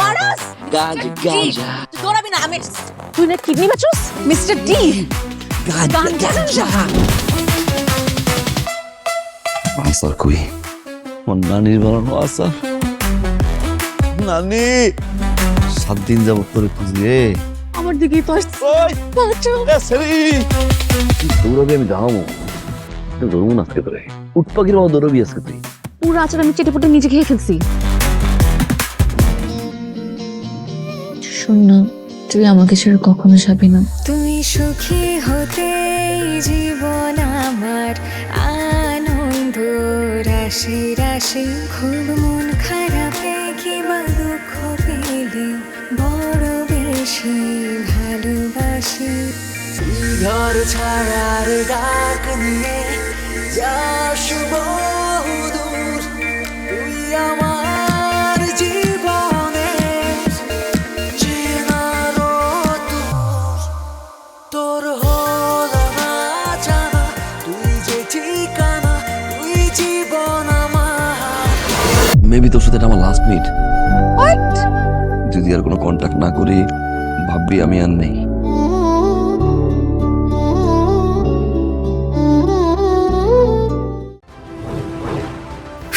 পারাস! দৌড়াবি না আমি তুই না কিডনি বেচোস? মিস্টার ডি গাঞ্জা গাঞ্জা আসার কই? আমার নানির বানানো আসার নানি সাত দিন যাব করে খুঁজি আমার দিকেই তো দৌড়াবি আমি দাঁড়াবো তুই ধরবো না আজকে তোরে। উঠ পাখির মতো দৌড়াবি আজকে তুই। পুরো আচার আমি চেটে পুটে নিজে খেয়ে ফেলছি। শোন না তুই আমাকে ছেড়ে কখনো যাবি না। তুমি সুখী হতে জীবন আমার আনন্দ রাশি রাশি খুব মন খারাপে কিবা দুঃখ পেলে বড় বেশি ভালোবাসি। ঘর ছাড়ার ডাক নিয়ে যাস মেবি তোর সাথে এটা আমার লাস্ট মিট যদি আর কোনো কন্ট্যাক্ট না করি ভাববি আমি আর নেই।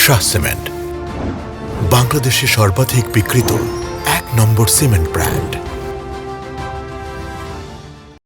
শাহ সিমেন্ট। বাংলাদেশে সর্বাধিক বিক্রিত এক নম্বর সিমেন্ট ব্র্যান্ড।